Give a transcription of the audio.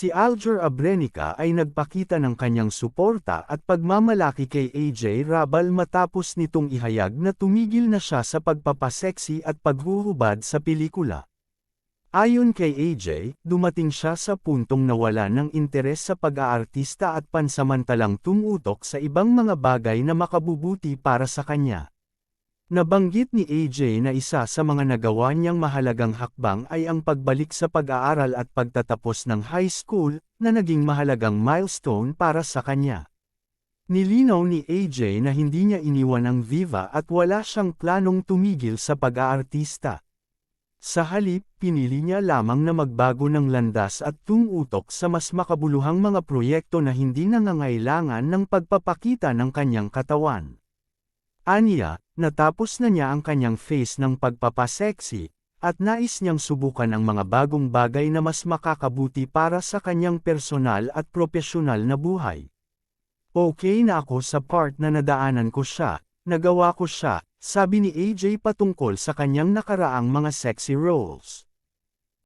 Si Alger Abrenica ay nagpakita ng kanyang suporta at pagmamalaki kay AJ Rabal matapos nitong ihayag na tumigil na siya sa pagpapaseksi at paghuhubad sa pelikula. Ayon kay AJ, dumating siya sa puntong nawala ng interes sa pag-aartista at pansamantalang tumutok sa ibang mga bagay na makabubuti para sa kanya. Nabanggit ni AJ na isa sa mga nagawa niyang mahalagang hakbang ay ang pagbalik sa pag-aaral at pagtatapos ng high school, na naging mahalagang milestone para sa kanya. Nilinaw ni AJ na hindi niya iniwan ang Viva at wala siyang planong tumigil sa pag-aartista. Sa halip, pinili niya lamang na magbago ng landas at tumutok sa mas makabuluhang mga proyekto na hindi nangangailangan ng pagpapakita ng kanyang katawan. Aniya, natapos na niya ang kanyang face ng pagpapaseksi, at nais niyang subukan ang mga bagong bagay na mas makakabuti para sa kanyang personal at profesional na buhay. Okay na ako sa part na nadaanan ko siya, nagawa ko siya, sabi ni AJ patungkol sa kanyang nakaraang mga sexy roles.